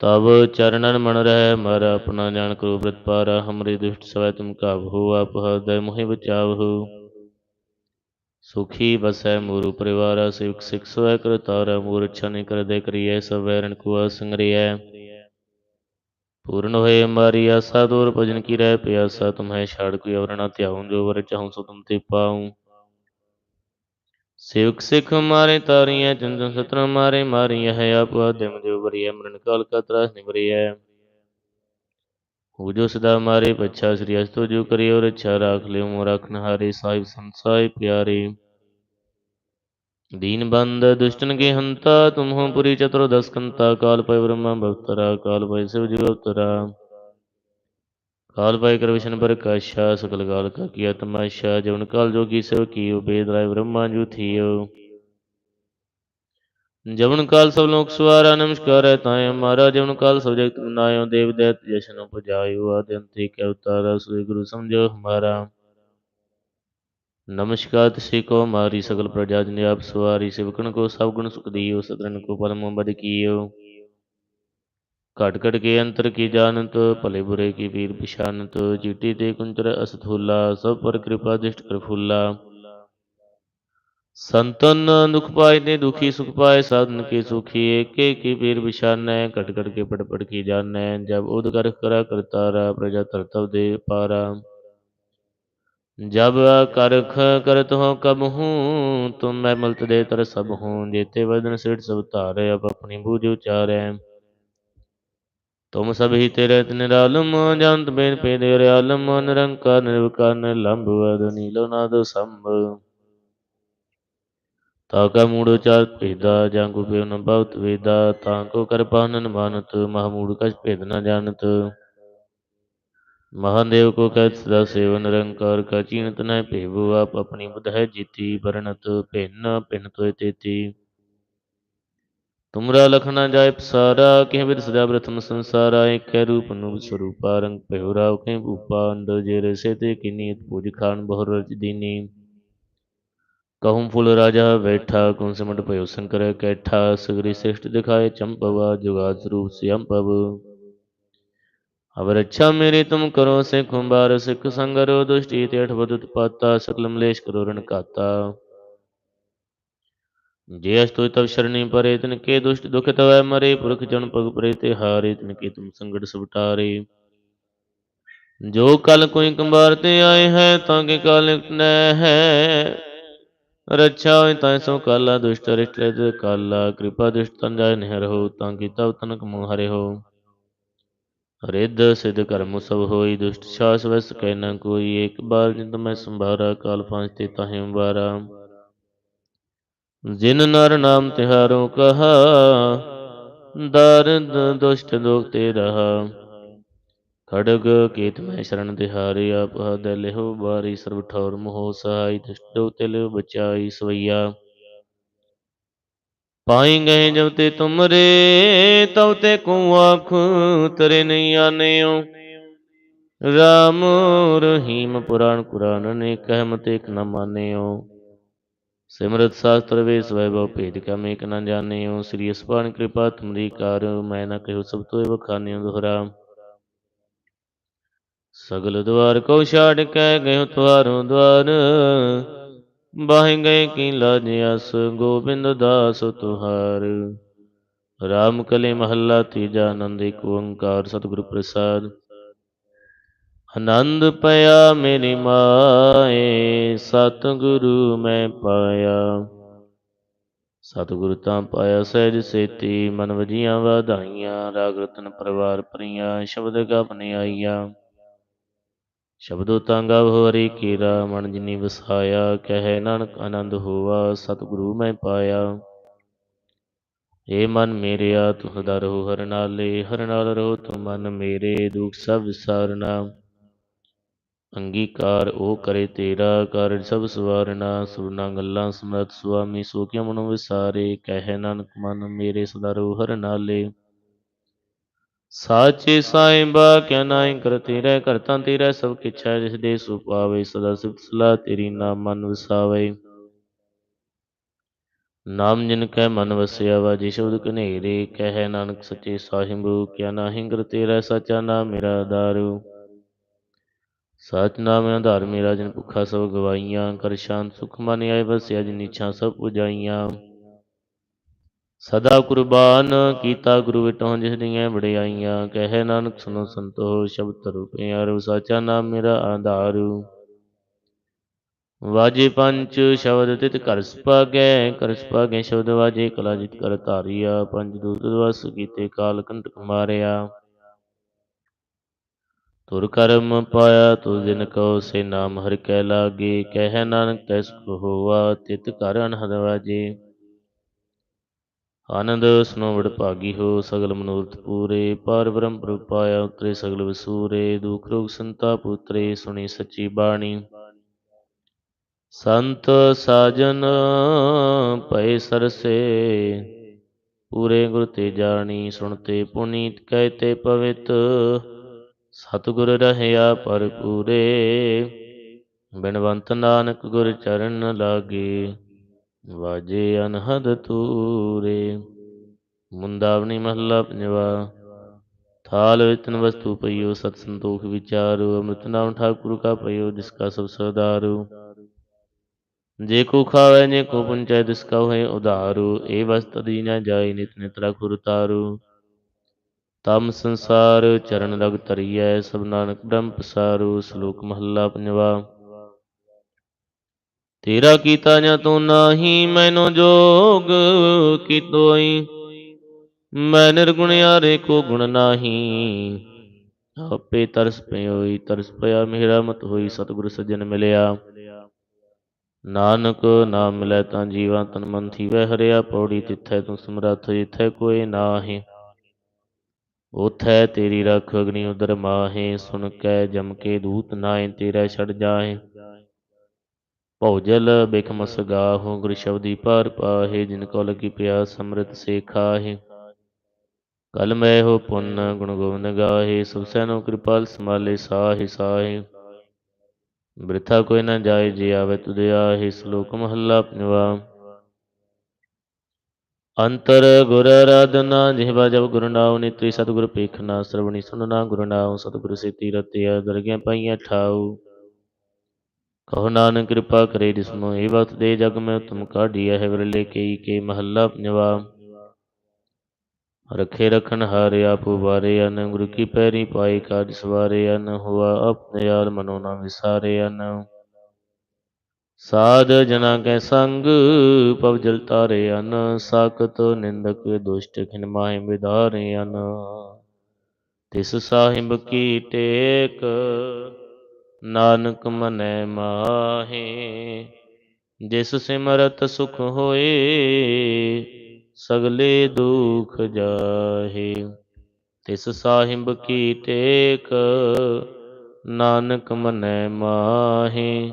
ਤਬ ਚਰਨਨ ਮਨ ਰਹਿ, ਮਰ ਆਪਣਾ ਜਾਣ ਕਰੋ ਬ੍ਰਤ ਪਾਰਾ, ਹਮਰੇ ਦੁਸ਼ਟ ਸਵੈ ਤੁਮ ਕਾਬਹੂ ਆਪ ਹਰਦੈ ਮੋਹਿ ਬਚਾਵਹੂ ਸੁਖੀ ਬਸੈ ਮੂਰੂ ਪਰਿਵਾਰਾ, ਸਿਵਕ ਸਿਖ ਸਵੈ ਕਰਤਾਰਾ ਮੂਰ ਇੱਛਾ ਨਹੀਂ ਕਰਦੇ ਕਰੀਐ, ਸਭ ਵੈਰਨ ਕੋ ਸੰਗਰੀਐ। ਪੂਰਨ ਹੋਏ ਹਮਾਰੀ ਆਸਾ, ਦੂਰ ਭਜਨ ਕੀ ਰਹਿ, ਪਿਆਸਾ ਤੁਮਹਿ ਛਾੜ, ਕੋਈ ਔਰ ਨਾ ਧਿਆਉ ਜੋ ਵਰ ਚਾਹੂੰ ਸੋ ਤੁਮ ਤੇ ਪਾਉ। ਸੇਵਕ ਸਿਖ ਮਾਰੇ ਤਾਰੀਐ ਚੰਦਨ ਸਤਰ ਮਾਰੇ ਮਾਰੀਐ ਹੈ ਆਪ ਆਦਮ ਜੋ ਬਰੀਐ ਮਰਨ ਕਾਲ ਕਾ ਤਰਾਸ ਨਿਵਰੀਐ ਹੋ ਜੋ ਸਦਾ ਮਾਰੇ ਪਛਾ ਸ੍ਰੀ ਅਸਤੋ ਜੋ ਕਰੀ ਔਰ ਇੱਛਾ ਰਾਖ ਲਿਓ ਮੋ ਰਖਨ ਹਾਰੇ ਸਾਹਿਬ ਸੰਸਾਈ ਪਿਆਰੇ दीन बंद दुष्टन के हंता तुम हो पुरी चतुर्दश कंता काल पय ब्रह्मा भक्तरा काल पय शिव जी अवतरा काल पय कर विष्णु पर काशा सकल काल का किया तमाशा जवन काल जोगी सेव की वेद राय ब्रह्मा जू थियो जवन काल सब लोक सवारा नमस्कार है ताय हमारा जवन काल सब जगत बनायो देव दैत जशन उपजायो आद्यंत के अवतारा श्री गुरु समझो हमारा नमस्कार तिसे को मारी सकल प्रजा जन आप सवारी सेवकन को सब गुण सुख दियो सतरन को परम बद कियो ਘਟ ਘਟ ਕੇ ਅੰਤਰ ਕੀ ਜਾਣਤ, ਭਲੇ ਬੁਰੇ ਕੀ ਵੀਰ ਪਛਾਨਤ, ਚੀਟੀ ਤੇ ਕੁੰਚਰ ਅਸਥੂਲਾ, ਸਭ ਪਰ ਕਿਰਪਾ ਦ੍ਰਿਸ਼ਟ ਕਰ ਫੁੱਲਾ। ਸੰਤਨ ਦੁਖ ਪਾਏ ਨੇ ਦੁਖੀ ਸੁਖ ਪਾਏ, ਸਾਧਨ ਕੀ ਸੁਖੀ, ਏਕੇ ਕੀ ਵੀਰ ਵਿਸ਼ਾਨੈ ਘਟ ਘਟ ਕੇ ਪੜ ਪੜ ਕੀ ਜਾਣੈ, ਜਬ ਉਦ ਕਰ ਕਰਾ ਕਰਤਾਰਾ ਪ੍ਰਜਾ ਤਰਤਵ ਦੇ ਪਾਰਾ। ਜਬ ਕਰਖ ਕਰਤ ਹੋ ਕਬ ਹੂੰ, ਤੁਮ ਮੈਂ ਮਲਤ ਦੇ ਤਰ ਸਭ ਹੂੰ, ਜੇਤੇ ਵਦਨ ਸਿਰ ਸਭ ਤੁਮ ਸਭ ਹੀ ਤੇਰੇ ਨਿਰਾਲਮ ਜੰਤ ਬੇਨ ਪੇ ਦੇ ਰਿਆਲਮ, ਨਿਰੰਕਾਰ, ਨਿਰਵਕਾਰ, ਨਿਰਲੰਭ, ਵਦ ਨੀਲੋ ਨਾਦ ਸੰਭ। ਤਾ ਕਾ ਮੂੜ ਉਚਾਰ ਭੇਦਾ, ਜਾਂ ਕੋ ਪਿਉ ਨ ਬਹੁਤ ਵੇਦਾ, ਤਾਂ ਕੋ ਕਰ ਮਾਨਤ ਮਹਮੂੜ ਕਛ ਭੇਦ ਨ ਜਾਣਤ। ਮਹਾਦੇਵ ਕੋ ਕਹਿਤ ਸਦਾ ਸੇਵ ਨਿਰੰਕਾਰ ਕਾ ਚੀਨਤ ਨ ਭੇਵ, ਆਪ ਆਪਣੀ ਬੁਧ ਹੈ ਜੀਤੀ, ਵਰਣਤ, ਭਿੰਨ ਭਿੰਨ ਤੋਇ ਤੇਤੀ। ਤੁਮਰਾ ਲਖ ਨ ਜਾਏ ਪਸਾਰਾ ਕਿਹ ਵਿਦ ਸਦਾ ਪ੍ਰਥਮ ਸੰਸਾਰਾ ਏਕੈ ਰੂਪ ਨੂੰ ਸਰੂਪਾ ਰੰਗ ਭਇਓ ਰਾਵ ਕੈ ਭੂਪਾ ਅੰਦਰ ਜੇ ਰਸੇ ਤੇ ਕਿਨੀਤ ਪੂਜ ਖਾਨ ਬਹੁ ਰਚ ਦੀਨੀ ਕਹੂੰ ਫੁਲ ਰਾਜਾ ਬੈਠਾ ਕੁੰ ਸਿਮਟ ਭਇਓ ਸ਼ੰਕਰ ਕੈਠਾ ਸਗਰੀ ਸ੍ਰਿਸ਼ਟ ਦਿਖਾਏ ਚੰਪਵਾ ਜੁਗਾਦ ਸਰੂਪ ਸਿਅੰਪਵ ਅਬ ਰੱਛਾ ਮੇਰੀ ਤੁਮ ਕਰੋ ਸਿਖ ਹੁੰਬਾਰ ਸਿਖ ਸੰਗਰੋ ਦੁਸ਼ਟੀ ਤੇ ਅਠ ਬਦੁਤ ਪਾਤਾ ਸਕਲ ਮਲੇਸ਼ ਕਰੋ ਰਣ ਕਾਤਾ ਜੇ ਅਸਤੋਇ ਤਵ ਸ਼ਰਣੀ ਪਰੇ, ਤਿਨ ਕੇ ਦੁਸ਼ਟ ਦੁਖ ਤਵੈ ਮਰੇ, ਪੁਰਖ ਜਨ ਪਗ ਪਰੇ ਤੇ ਹਾਰੇ, ਤਿਨ ਕੇ ਤੁਮ ਸੰਗੜ ਸੁਟਾਰੇ ਜੋ ਕਲ ਕੋਈ ਕੰਬਾਰ ਤੇ ਆਏ ਹੈ, ਤਾਂ ਕੇ ਕਾਲ ਨੈ ਹੈ। ਰੱਛਾ ਹੋਇ ਤਾਂ ਸੋ ਕਾਲਾ ਦੁਸ਼ਟ ਰਿਸ਼ਟ ਰਿਤ ਕਾਲਾ, ਕਿਰਪਾ ਦੁਸ਼ਟ ਤਨ ਜਾਇ ਨਹਿ ਰਹੋ ਤਾਂ ਕੀ ਤਵ ਤਨਕ ਮੋਹ ਹਰੇ ਹੋ। ਰਿੱਧ ਸਿਧ ਕਰਮ ਸਭ ਹੋਈ ਦੁਸ਼ਟ ਛਾਸ ਵਸ ਕਹਿ ਨ ਕੋਈ, ਏਕ ਬਾਰ ਜਿੰਦ ਮੈਂ ਸੰਭਾਰਾ, ਕਾਲ ਪਾਂਚ ਤੇ ਤਾਹੇ ਉਬਾਰਾ ਜਿਨ ਨਰ ਨਾਮ ਤਿਹਾਰੋ ਕਹਾ, ਦਰਦ ਦੁਸ਼ਟ ਦੁਖ ਤੇ ਰਹਾ। ਖੜਗ ਕੀਤ ਮੈਂ ਸ਼ਰਨ ਤਿਹਾਰੇ ਆਪ ਹਦ ਲਿਹੋ ਬਾਰੀ ਸਰਬ ਠੌਰ ਮੋਹ ਸਹਾਈ, ਦੁਸ਼ਟੋ ਤਿਲ ਬਚਾਈ ਸਵਈਆ। ਪਾਈ ਗਏ ਜਬ ਤੇ ਤੁਮਰੇ ਤਉ ਤੇ ਕੋ ਆਖ, ਤਰੇ ਨਹੀਂ ਆਨਿਓ ਰਾਮ ਰਹੀਮ ਪੁਰਾਣ ਕੁਰਾਨ ਨੇ ਕਹਿਮਤ ਇਕ ਨ ਮਾਨਿਓ ਸਿਮਰਤ ਸਾਸਤਰ ਵੇਸ ਵੈਭਵ ਭੇਦ ਕਾ ਮੇਕ ਨ ਜਾਣਿਓ, ਸ੍ਰੀ ਅਸਪਾਨ ਕਿਰਪਾ ਤੁਮਰੀ ਕਾਰ, ਮੈਂ ਨਾ ਕਹਿਓ ਸਭ ਤੋਂ ਬਖਾਨਿਓ ਦੁਹਰਾ। ਸਗਲ ਦੁਆਰ ਕੋ ਛਾੜ ਕੇ ਗਇਓ ਤੁਹਾਰੋ ਦਵਾਰ, ਬਾਹਿ ਗਏ ਕੀ ਲਾਜ ਅਸ ਗੋਬਿੰਦ ਦਾਸ ਤੁਹਾਰ ਰਾਮ ਕਲੇ ਮਹੱਲਾ ਤੀਜਾ ਆਨੰਦ ਏਕ ਓੰਕਾਰ ਸਤਿਗੁਰ ਪ੍ਰਸਾਦ। ਆਨੰਦ ਪਿਆ ਮੇਰੀ ਮਾਏ, ਸਤਿਗੁਰੂ ਮੈਂ ਪਾਇਆ। ਸਤਿਗੁਰ ਤਾਂ ਪਾਇਆ ਸਹਿਜ ਸੇਤੀ, ਮਨ ਵਜੀਆਂ ਵਧਾਈਆਂ, ਰਾਗ ਰਤਨ ਪਰਿਵਾਰ ਪਰੀਆਂ, ਸ਼ਬਦ ਗਾਪਨੇ ਆਈਆਂ। ਸ਼ਬਦੋ ਤਾਂਗਾ ਹਰੀ ਕੀਰਾ, ਮਨ ਜਿਨੀ ਵਸਾਇਆ, ਕਹਿ ਨਾਨਕ ਆਨੰਦ ਹੋਵਾ ਸਤਿਗੁਰੂ ਮੈਂ ਪਾਇਆ। ਏ ਮਨ ਮੇਰਿਆ ਤੂੰ ਸਦਾ ਰਹੋ ਹਰ ਨਾਲੇ, ਹਰ ਨਾਲ ਰਹੋ ਤੂੰ ਮਨ ਮੇਰੇ, ਦੁਖ ਸਭ ਵਿਸਾਰਨਾ। ਅੰਗੀਕਾਰ ਉਹ ਕਰੇ ਤੇਰਾ ਕਾਰਜ ਸਭ ਸਵਾਰਨਾ ਸੁਰਨਾ ਗੱਲਾਂ ਸਮਰਤ ਸੁਆਮੀ, ਸੋ ਕਿਉ ਮਨੋ ਵਿਸਾਰੇ? ਕਹਿ ਨਾਨਕ ਮਨ ਮੇਰੇ ਸਦਾ ਰਹੋ ਹਰ ਨਾਲੇ। ਸਾਚੇ ਸਾਈਬਾ, ਕਿਆ ਨਾਇ ਕਰ ਤੇਰੇ ਕਰਤਾ ਤੇਰਾ ਸਭ ਕਿਛੈ ਜਿਸ ਦੇ ਸੁਪਾਵੇ ਸਦਾ ਸਿਫਤ ਸਲਾਹ ਤੇਰੀ ਨਾਮ ਮਨ ਵਸਾਵੇ। ਨਾਮ ਜਿਨ ਕੈ ਮਨ ਵਸਿਆ ਵਾ ਜੀ ਸ਼ਬਦ ਕਨੇਰੇ ਕਹਿ ਨਾਨਕ ਸੱਚੇ ਸਾਹਿਬ, ਕਿਆ ਨਾਹਿ ਕਰ ਤੇਰਾ ਸਾਚਾ ਨਾਮ ਮੇਰਾ ਦਾਰੂ ਸਚ ਨਾਮ ਆਧਾਰ ਮੇਰਾ ਜਿਨ ਭੁੱਖਾ ਸਭ ਗਵਾਈਆਂ ਕਰ ਸ਼ਾਂਤ ਸੁਖ ਮਨ ਆਏ ਵਸਿਆ ਜਿਨ ਇੱਛਾ ਸਭ ਪੁਜਾਈਆਂ। ਸਦਾ ਕੁਰਬਾਨ ਕੀਤਾ ਗੁਰੂ ਵਿਟੋਂ ਜਿਸ ਦੀਆਂ ਵਡਿਆਈਆਂ, ਕਹਿ ਨਾਨਕ ਸੁਨੋ ਸੰਤੋ ਸ਼ਬਦ ਰੂਪੇ ਆਰੋ ਸਾਚਾ ਨਾਮ ਮੇਰਾ ਆਧਾਰ। ਵਾਜੇ ਪੰਚ ਸ਼ਬਦ ਤਿਤ ਘਰ ਸੁਪਾਗੈ ਕਰ ਸੁਪਾਗੈ ਸ਼ਬਦ ਵਾਜੇ ਕਲਾ ਜਿਤ ਕਰ ਧਾਰਿਆ, ਪੰਜ ਦੂਤ ਵਸ ਕੀਤੇ ਕਾਲ ਕੰਟਕ ਮਾਰਿਆ। ਤੁਰ ਕਰਮ ਪਾਇਆ ਤੁ ਦਿਨ ਕਉ ਸੇ ਨਾਮ ਹਰਿ ਕੈ ਲਾਗੇ, ਕਹਿ ਨਾਨਕ ਤੈਸ ਕੋ ਹੋਆ, ਤਿਤ ਘਰ ਅਨਹਦ ਵਾਜੇ। ਆਨੰਦ ਸੁਨੋ ਵਡ ਭਾਗੀ ਹੋ, ਸਗਲ ਮਨੋਰਥ ਪੂਰੇ, ਪਰ ਬ੍ਰਹਮ ਪ੍ਰਭ ਪਾਇਆ ਉਤਰੇ, ਸਗਲ ਵਸੂਰੇ, ਦੁਖ ਰੋਗ ਸੰਤਾਪ ਉਤਰੇ, ਸੁਣੀ ਸੱਚੀ ਬਾਣੀ। ਸੰਤ ਸਾਜਨ ਭਏ ਸਰਸੇ, ਪੂਰੇ ਗੁਰ ਤੇ ਜਾਣੀ ਸੁਣਤੇ ਪੁਨੀਤ, ਕਹਿ ਤੇ ਪਵਿੱਤ। ਸਤਿਗੁਰ ਰਹਿਆ ਪਰ ਪੂਰੇ ਬਿਨਵੰਤ ਨਾਨਕ ਗੁਰ ਚਰਨ ਲਾਗੇ, ਵਾਜੇ ਅਨਹਦ ਤੂਰੇ ਮੁੰਦਾਵਣੀ ਮਹੱਲਾ ਪੰਜਵਾ, ਥਾਲ ਵਿਤਨ ਵਸਤੂ ਪਈਓ, ਸਤ ਸੰਤੋਖ ਵਿਚਾਰੋ, ਅੰਮ੍ਰਿਤ ਨਾਮ ਠਾਕੁਰ ਕਾ ਪਈਓ, ਜਿਸ ਕਾ ਸਭ ਸਰਦਾਰੂ। ਜੇ ਕੋ ਖਾਵੇ, ਜੇ ਕੋ ਪੁੰਚੈ, ਤਿਸ ਕਾ ਹੋਏ ਉਧਾਰੂ ਏ ਵਸਤ ਦੀ ਨਾ ਜਾਏ, ਨਿਤ ਨਿਤ ਰਖੁਰ ਤਾਰੂ ਤਮ ਸੰਸਾਰ ਚਰਨ ਲਗ ਤਰੀਐ ਸਭ ਨਾਨਕ ਬ੍ਰਹਮ ਪਸਾਰੂ ਸ਼ਲੋਕ ਮਹੱਲਾ ਪੰਜਵਾ। ਤੇਰਾ ਕੀਤਾ ਜਾਂ ਤੂੰ ਨਾਹੀ, ਮੈਨੋ ਜੋਗ ਕੀਤੋਈ। ਮੈਂ ਨਿਰਗੁਣ ਯਾਰੇ ਕੋ ਗੁਣ ਨਾਹੀ। ਆਪੇ ਤਰਸ ਪਇਓਈ ਤਰਸ ਪਿਆ ਮੇਰਾ ਮਤ ਹੋਈ, ਸਤਿਗੁਰ ਸੱਜਣ ਮਿਲਿਆ। ਨਾਨਕ ਨਾਮ ਮਿਲੈ ਤਾਂ ਜੀਵਾਂ ਤਨ ਮਨ ਥੀਵੈ, ਹਰਿਆ ਪੌੜੀ ਤਿੱਥੈ ਤੂੰ ਸਮਰੱਥ, ਜਿਥੈ ਕੋਈ ਨਾਹੀ। ਉਥੈ ਤੇਰੀ ਰਖ ਅਗਨੀ ਉਦਰ ਮਾਹੇ, ਸੁਣ ਕੈ ਜਮ ਕੇ ਦੂਤ ਨਾਏ ਤੇਰਾ ਛੜ ਜਾਏ ਭੌਜਲ ਬਿਖਮਸ ਗਾਹੋ ਗੁਰ ਸ਼ਬਦੀ ਪਾਰ ਪਾਹੇ, ਜਿਨ ਕੋ ਲਗੀ ਪਿਆਸ ਅੰਮ੍ਰਿਤ ਸੇ ਖਾਹੇ ਕਲ ਮੈਂ ਹੋ ਪੁੰਨ ਗੁਣ ਗੋਬਿੰਦ ਗਾਹੇ, ਸਭ ਸੈਨੋ ਕਿਰਪਾਲ ਸਮਾਲੇ ਸਾਹੇ ਸਾਹੇ। ਬ੍ਰਿਥਾ ਕੋਈ ਨਾ ਜਾਏ, ਜੇ ਆਵੇ ਤੁਦੇ ਆਹੇ, ਸ਼ਲੋਕ ਮਹੱਲਾ ਪੰਜਵਾ। ਅੰਤਰ ਗੁਰ ਆਰਾਧਨਾ ਜਿਹਵਾ ਜਬ ਗੁਰੂ ਨਾਉ ਨਿਤਰੀ ਸਤਿਗੁਰ ਪੇਖਣਾ ਸਰਵਣੀ ਸੁਨਣਾ ਗੁਰੂ ਨਾਉ, ਸਤਿਗੁਰ ਸੇਤੀ ਰਤਿਆ ਦਰਗਿਆ ਪਾਈਆਂ ਠਾਉ। ਕਹੋ ਨਾਨਕ ਕਿਰਪਾ ਕਰੇ ਜਿਸਨੂੰ ਇਹ ਵਕਤ ਦੇ ਜਗ ਮੈਂ ਉਤਮ ਕਾਢੀਆ ਹੈ ਵਿਰਲੇ ਕਈ ਕੇ ਮਹੱਲਾ ਪੰਜਵਾ ਰਖੇ ਰਖਣ ਹਾਰੇ ਆਪ ਉਬਾਰੇ ਅਨ, ਗੁਰੂ ਕੀ ਪੈਰੀ ਪਾਈ ਕਾਜ ਸਵਾਰੇ ਅਨ, ਹੁਆ ਆਪਣੇ ਯਾਰ ਮਨੋ ਨਾ ਵਿਸਾਰੇ ਅਨ। ਸਾਧ ਜਨਾ ਕੈ ਸੰਗ, ਪਵ ਜਲ ਤਾਰੇ ਅਨ, ਸਾਖਤ ਨਿੰਦਕ ਦੁਸ਼ਟ ਖਿਨ ਮਾਹਿ ਵਿਧਾਰੇ ਅਨ। ਤਿਸ ਸਾਹਿਬ ਕੀ ਟੇਕ, ਨਾਨਕ ਮਨੈ ਮਾਹੇ। ਜਿਸ ਸਿਮਰਤ ਸੁਖ ਹੋਏ, ਸਗਲੇ ਦੁਖ ਜਾਹੇ। ਤਿਸ ਸਾਹਿਬ ਕੀ ਟੇਕ, ਨਾਨਕ ਮਨੈ ਮਾਹੇ।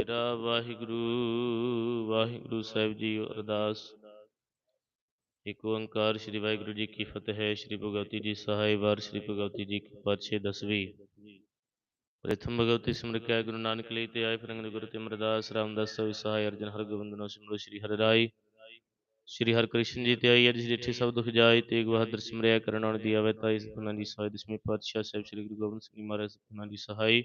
ਤੇਰਾ ਵਾਹਿਗੁਰੂ ਵਾਹਿਗੁਰੂ ਸਾਹਿਬ ਜੀ ਅਰਦਾਸ। ਇੱਕ ਓੰਕਾਰ ਸ੍ਰੀ ਵਾਹਿਗੁਰੂ ਜੀ ਕੀ ਫਤਿਹ ਹੈ ਸ੍ਰੀ ਭਗਵਤੀ ਜੀ ਸਹਾਇ ਵਾਰ, ਸ੍ਰੀ ਭਗਵਤੀ ਜੀ ਕੀ ਪਾਤਸ਼ਾਹ ਦਸਵੀਂ। ਪ੍ਰਥਮ ਭਗਵਤੀ ਸਿਮਰ ਕੇ ਗੁਰੂ ਨਾਨਕ ਲਈ ਤੇ ਆਏ ਫਿਰੰਗ ਗੁਰੂ ਤੇ ਅਮਰਦਾਸ, ਰਾਮਦਾਸ ਸੋਈ ਸਹਾਇ ਅਰਜਨ ਹਰਗੋਬਿੰਦ ਨੋ ਸਿਮਰੋ ਸ੍ਰੀ ਹਰਿ ਰਾਈ। ਸ੍ਰੀ ਹਰਿਕ੍ਰਿਸ਼ਨ ਜੀ ਤੇ ਆਈ ਅਜ ਜਿਠੇ ਸਭ ਦੁਖ ਜਾਏ ਤੇਗ ਬਹਾਦਰ ਸਿਮਰਿਆ ਕਰਨ ਔਰ ਦੀ ਆਵੇ ਤਾਈ ਸਤਨਾ ਦੀ ਸਹਾਇ ਦਸਵੀਂ ਪਾਤਸ਼ਾਹ ਸਾਹਿਬ ਸ੍ਰੀ ਗੁਰੂ ਗੋਬਿੰਦ ਸਿੰਘ ਜੀ ਮਹਾਰਾਜ ਸਤਨਾ ਦੀ ਸਹਾਈ।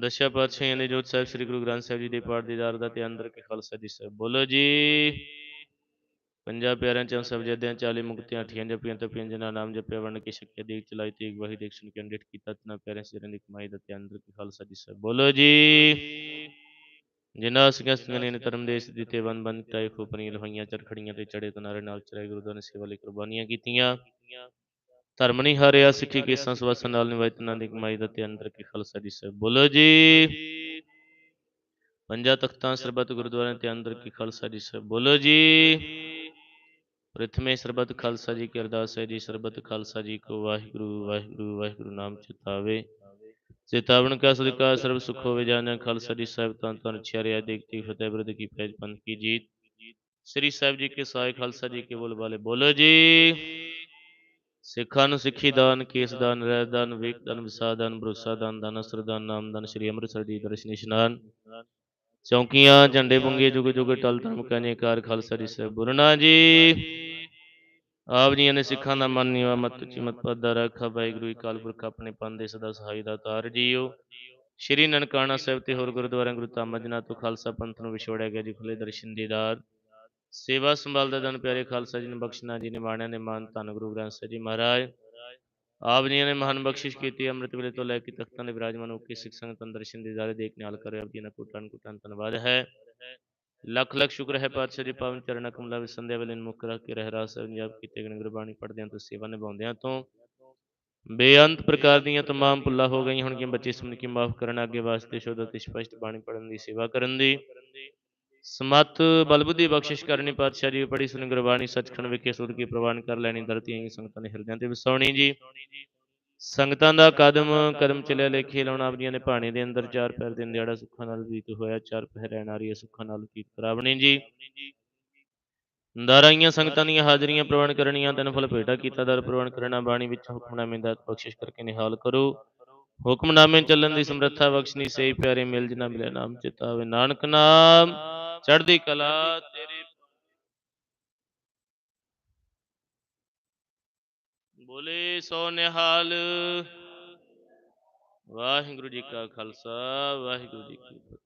ਦਸ਼ਾ ਪਾਤਸ਼ਾਹਾਂ ਦੇ ਜੋਤ ਸਾਹਿਬ, ਸ੍ਰੀ ਗੁਰੂ ਗ੍ਰੰਥ ਸਾਹਿਬ ਜੀ ਦੇ ਪਾਠ ਦੀਦਾਰ ਦਾ ਤੇ ਅੰਦਰ ਕੇ ਖਾਲਸਾ ਜੀ ਸਾਹਿਬ। ਬੋਲੋ ਜੀ। ਪੰਜਾਂ ਪਿਆਰਿਆਂ ਚੋਂ ਸਭ ਜਦਿਆਂ ਚਾਲੀ ਮੁਕਤੀਆਂ ਠੀਆਂ ਜਪੀਆਂ, ਤਪੀਆਂ ਜਿਨ੍ਹਾਂ ਨਾਮ ਜਪਿਆ ਵੰਡ ਕੇ ਸ਼ਕਿਆ, ਦੇਖ ਚਲਾਈ ਤੇ ਇੱਕ ਵਾਹੀ, ਦੇਖ ਸੁਣ ਕੀਤਾ, ਤਨਾ ਪਿਆਰਿਆਂ ਸਿਰਾਂ ਦੀ ਕਮਾਈ ਦਾ ਤੇ ਅੰਦਰ ਕੇ ਖਾਲਸਾ ਜੀ ਸਾਹਿਬ। ਬੋਲੋ ਜੀ। ਜਿਨ੍ਹਾਂ ਸਿਆਂ ਸਿੰਘਾਂ ਨੇ ਧਰਮ ਦੇਸ਼ ਦਿੱਤੇ ਬੰਦ ਬੰਦ ਟਾਈ ਖੋਪਣੀਆਂ ਲਫਾਈਆਂ ਚਰਖੜੀਆਂ ਤੇ ਚੜੇ ਤਨਾਰੇ ਨਾਲ ਚੜਾਈ ਗੁਰੂ ਦਾ ਸੇਵਾ ਲਈ ਕੁਰਬਾਨੀਆਂ ਕੀਤੀਆਂ। ਧਰਮ ਨਹੀਂ ਹਾਰਿਆ, ਸਿੱਖੀ ਕੇਸਾਂ ਸਵਾਸਾਂ ਨਾਲ ਨਿਵਾਇਤਨਾਂ ਦੀ ਕਮਾਈ ਦਾ ਤੇ ਅੰਦਰ ਕੀ ਖਾਲਸਾ ਜੀ ਸਾਹਿਬ। ਬੋਲੋ ਜੀ। ਪੰਜਾਂ ਤਖਤਾਂ, ਸਰਬੱਤ ਗੁਰਦੁਆਰਿਆਂ ਤੇ ਅੰਦਰ ਕੀ ਖਾਲਸਾ ਜੀ ਸਾਹਿਬ। ਬੋਲੋ ਜੀ। ਪ੍ਰਥਮੇ ਸਰਬੱਤ ਖਾਲਸਾ ਜੀ ਕੀ ਅਰਦਾਸ ਹੈ ਜੀ। ਸਰਬੱਤ ਖਾਲਸਾ ਜੀ ਕੋ ਵਾਹਿਗੁਰੂ ਵਾਹਿਗੁਰੂ ਵਾਹਿਗੁਰੂ ਨਾਮ ਚਿਤਾਵੇ। ਚੇਤਾਵਨ ਕਾ ਸਦਕਾ, ਸਰਬ ਸੁਖ ਹੋਵੇ ਜਾਣਿਆ ਖਾਲਸਾ ਜੀ ਸਾਹਿਬ। ਤਾਂ ਤਨ ਛਿਆਰਿਆ ਦੇਖਤੀ ਫਤਿਹ ਬਿਰਦ ਕੀ ਪੈਜ ਪੰਥ ਕੀ ਜੀਤ। ਸ੍ਰੀ ਸਾਹਿਬ ਜੀ ਕੇ ਸਾਏ ਖਾਲਸਾ ਜੀ ਕੇ ਬੋਲ ਵਾਲੇ ਬੋਲੋ ਜੀ। ਸਿੱਖਾਂ ਨੂੰ ਸਿੱਖੀ ਦਾਨ, ਕੇਸ ਦਾਨ ਰਹਿ ਦਾਨ ਵੇਖ ਦਾਨ ਵਿਸਾ ਦਾਨ, ਭਰੋਸਾ ਦਾਨ ਦਾਨ, ਅਸਰ ਦਾਨ, ਨਾਮ ਦਾਨ, ਸ੍ਰੀ ਅੰਮ੍ਰਿਤਸਰ ਜੀ ਦਰਸ਼ਨ ਇਸ਼ਨਾਨ। ਚੌਂਕੀਆਂ, ਝੰਡੇ ਪੁੰਗੇ ਜੁਗ ਜੁਗ, ਟਲ ਧਰਮ ਕਨੇ ਕਾਰ ਖਾਲਸਾ ਜੀ ਸਾਹਿਬ। ਬੁਰਨਾ ਜੀ, ਆਪ ਜੀਆਂ ਨੇ ਸਿੱਖਾਂ ਦਾ ਮਨ ਨੀਵਾ, ਮਤ ਉੱਚੀ, ਮਤ ਪੱਦਾ ਰੱਖਾ। ਵਾਹਿਗੁਰੂ ਜੀ ਕਾਲ ਪੁਰਖ ਆਪਣੇ ਪੰਨ ਦੇ ਸਦਾ ਸਹਾਈ ਦਾ ਤਾਰ ਜੀਓ। ਸ਼੍ਰੀ ਨਨਕਾਣਾ ਸਾਹਿਬ ਤੇ ਹੋਰ ਗੁਰਦੁਆਰਿਆਂ, ਗੁਰੂ ਤਾਮਜਨਾ ਤੋਂ ਖਾਲਸਾ ਪੰਥ ਨੂੰ ਵਿਛੋੜਿਆ ਗਿਆ ਜੀ ਖੁੱਲੇ ਦਰਸ਼ਨ ਦੀਦਾਰ ਸੇਵਾ ਸੰਭਾਲ ਦਾ ਦਨ ਪਿਆਰੇ ਖਾਲਸਾ ਜੀ ਨੇ ਬਖਸ਼ਣਾ ਜੀ ਨੇ, ਬਾਣਿਆਂ ਨੇ ਮਾਨ ਧੰਨ ਗੁਰੂ ਗ੍ਰੰਥ ਸਾਹਿਬ ਜੀ ਮਹਾਰਾਜ। ਆਪ ਜੀ ਨੇ ਮਹਾਨ ਬਖਸ਼ਿਸ਼ ਕੀਤੀ, ਅੰਮ੍ਰਿਤ ਵੇਲੇ ਤੋਂ ਲੈ ਕੇ ਤਖਤਾਂ ਦੇ ਵਿਰਾਜਮਾਨ ਹੋ ਕੇ ਸਿੱਖ ਸੰਗਤ ਅੰਦਰ ਦਰਸ਼ਨ ਦੀਦਾਰੇ ਦੇਖ ਨਾਲ ਕਰੇ ਆਪ ਜੀ ਦਾ ਕੋਟਾਨ ਕੋਟਾਨ ਧੰਨਵਾਦ ਹੈ। ਲੱਖ ਲੱਖ ਸ਼ੁਕਰ ਹੈ ਪਾਤਸ਼ਾਹ ਜੀ, ਪਾਵਨ ਚਰਨ ਕਮਲਾ ਵਿੱਚ ਸੰਧਿਆ ਵੇਲੇ ਨੂੰ ਮੁੱਖ ਰੱਖ ਕੇ ਰਹਿ ਰਾਸ ਸਾਹਿਬ ਕੀਤੇ ਗਣ ਗੁਰਬਾਣੀ ਪੜ੍ਹਦਿਆਂ ਤੋਂ ਸੇਵਾ ਨਿਭਾਉਂਦਿਆਂ ਤੋਂ। ਬੇਅੰਤ ਪ੍ਰਕਾਰ ਦੀਆਂ ਤਮਾਮ ਭੁੱਲਾਂ ਹੋ ਗਈਆਂ ਹੋਣਗੀਆਂ, ਬੱਚੇ ਸੁਣ ਕੇ ਮਾਫ ਕਰਨ, ਅੱਗੇ ਵਾਸਤੇ ਸ਼ੁੱਧ ਅਤੇ ਸਪਸ਼ਟ ਬਾਣੀ ਪੜ੍ਹਨ ਦੀ ਸੇਵਾ ਕਰਨ ਦੀ। ਸਮਤ ਬਲ ਬੁੱਧੀ ਬਖਸ਼ਿਸ਼ ਕਰਨੀ, ਪਾਤਸ਼ਾਹ ਜੀ ਪੜੀ ਸੁਣੀ ਗੁਰਬਾਣੀ, ਸੱਚਖੰਡ ਵਿਖੇ ਸੁਧ ਕੀ ਪ੍ਰਵਾਨ ਕਰ ਲੈਣੀ ਧਰਤੀ ਆਈ ਸੰਗਤਾਂ ਦੇ ਹਿਰਦਿਆਂ ਤੇ ਵਸਾਉਣੀ ਜੀ। ਸੰਗਤਾਂ ਦਾ ਕਦਮ ਕਦਮ ਚਲਿਆ ਲੇਖੇ ਲਾਉਣਾ, ਆਪਣੀਆਂ ਨੇ ਭਾਣੇ ਦੇ ਅੰਦਰ ਚਾਰ ਪੈਰ ਦੇ ਦਿਹਾੜਾ ਸੁੱਖਾਂ ਨਾਲ ਬੀਤ ਹੋਇਆ, ਚਾਰ ਪਹਿਰ ਰਹਿਣ ਆ ਰਹੀ ਸੁੱਖਾਂ ਨਾਲ ਕੀਤ ਕਰਾਵਣੀ ਜੀ। ਦਾਰਾਈਆਂ ਸੰਗਤਾਂ ਦੀਆਂ ਹਾਜ਼ਰੀਆਂ ਪ੍ਰਵਾਨ ਕਰਨੀਆਂ, ਤਿੰਨ ਫਲ ਭੇਟਾ ਕੀਤਾ, ਦਰ ਪ੍ਰਵਾਨ ਕਰਨਾ, ਬਾਣੀ ਵਿੱਚ ਹੁਕਮਨਾਮੇ ਦਾ ਬਖਸ਼ਿਸ਼ ਕਰਕੇ ਨਿਹਾਲ ਕਰੋ। ਹੁਕਮਨਾਮੇ ਚੱਲਣ ਦੀ ਸਮਰੱਥਾ ਬਖਸ਼ਣੀ ਸੇ ਪਿਆਰੇ ਮਿਲ ਜਿਨਾ ਮਿਲੇ ਨਾਮ ਚਿਤਾਵੇ। ਨਾਨਕ ਨਾਮ। ਚੜ੍ਹਦੀ ਕਲਾ ਤੇਰੇ ਬੋਲੇ ਸੋ ਨਿਹਾਲ। ਵਾਹਿਗੁਰੂ ਜੀ ਕਾ ਖਾਲਸਾ ਵਾਹਿਗੁਰੂ ਜੀ ਕੀ ਫਤਿਹ।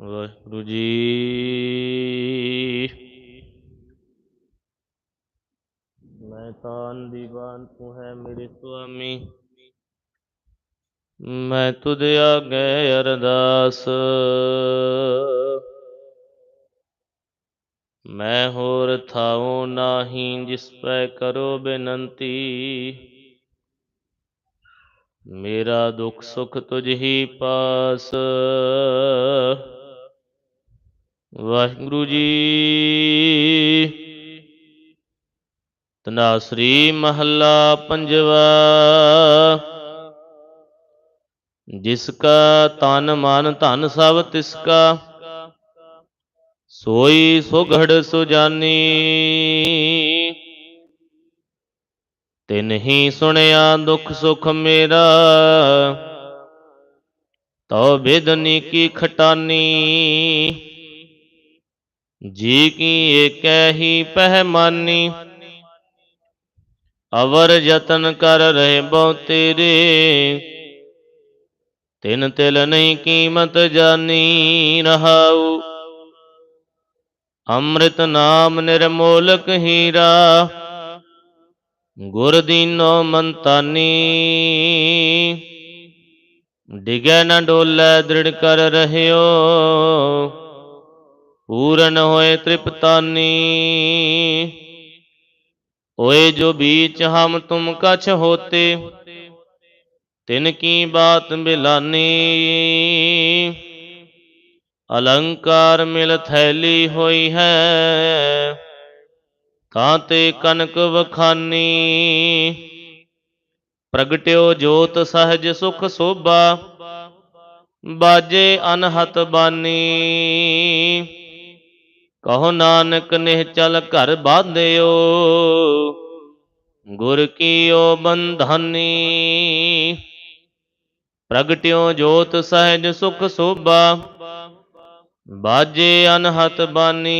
ਵਾਹਿਗੁਰੂ ਜੀ ਮੈਂ ਤਾਨ ਦੀਵਾਨ ਤੂੰ ਹੈ ਮੇਰੇ ਸੁਆਮੀ ਮੈਂ ਤੁਧ ਆਗੇ ਅਰਦਾਸ ਮੈਂ ਹੋਰ ਥਾਉ ਨਾਹੀ ਜਿਸ ਪੈ ਕਰੋ ਬੇਨੰਤੀ ਮੇਰਾ ਦੁੱਖ ਸੁਖ ਤੁਝ ਹੀ ਪਾਸ ਵਾਹਿਗੁਰੂ ਜੀ। ਤਨਾਸਰੀ ਮਹੱਲਾ ਪੰਜਵਾ। ਜਿਸ ਕਾ ਤਨ ਮਨ ਧਨ ਸਭ ਤਿਸ ਕਾ, ਸੋਈ ਸੁਘੜ ਸੁਜਾਨੀ। ਤਿਨ ਹੀ ਸੁਣਿਆ ਦੁੱਖ ਸੁਖ ਮੇਰਾ, ਤਉ ਬੇਦਨੀ ਕੀ ਖਟਾਨੀ। ਜੀ ਕੀ ਏਕੈ ਹੀ ਪਹਿਮਾਨੀ? ਅਵਰ ਯਤਨ ਕਰ ਰਹੇ ਬਹੁ ਤੇਰੇ। ਤਿਨ ਤਿਲ ਨਹੀਂ ਕੀਮਤ ਜਾਨੀ ਰਹਾਉ। ਅੰਮ੍ਰਿਤ ਨਾਮ ਨਿਰਮੋਲਕ ਹੀਰਾ। ਗੁਰ ਦੀਨੋ ਮੰਤਾਨੀ। ਡਿਗੈ ਨਾ ਡੋਲੇ ਦ੍ਰਿੜ ਕਰ ਰਹਿਓ। ਪੂਰਨ ਹੋਏ ਤ੍ਰਿਪਤਾਨੀ। ਹੋਏ ਜੋ ਬੀਚ ਹਮ ਤੁਮ ਕਛ ਹੋਤੇ, ਤਿਨ ਕੀ ਬਾਤ ਮਿਲਾਨੀ। ਅਲੰਕਾਰ ਮਿਲ ਥੈਲੀ ਹੋਈ ਹੈ, ਤਾਂ ਤੇ ਕਨਕ ਵਖਾਨੀ। ਪ੍ਰਗਟਿਓ ਜੋਤ ਸਹਜ ਸੁਖ ਸੋਭਾ, ਬਾਜੇ ਅਨਹਤ ਬਾਨੀ। ਕਹੋ ਨਾਨਕ ਨਿਹ ਚਲ ਘਰ ਬਾਂਧਿਓ, ਗੁਰ ਕੀਓ ਬੰਧਾਨੀ। ਪ੍ਰਗਟਿਓ ਜੋਤ ਸਹਿਜ ਸੁਖ ਸੋਭਾ ਬਾਜੇ ਅਨਹਤ ਬਾਨੀ।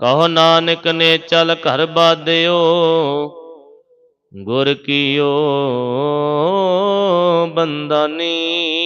ਕਹੋ ਨਾਨਕ ਨੇ ਚਲ ਘਰ ਬਾਦਿਓ ਗੁਰ ਕੀਓ ਬੰਦਾਨੀ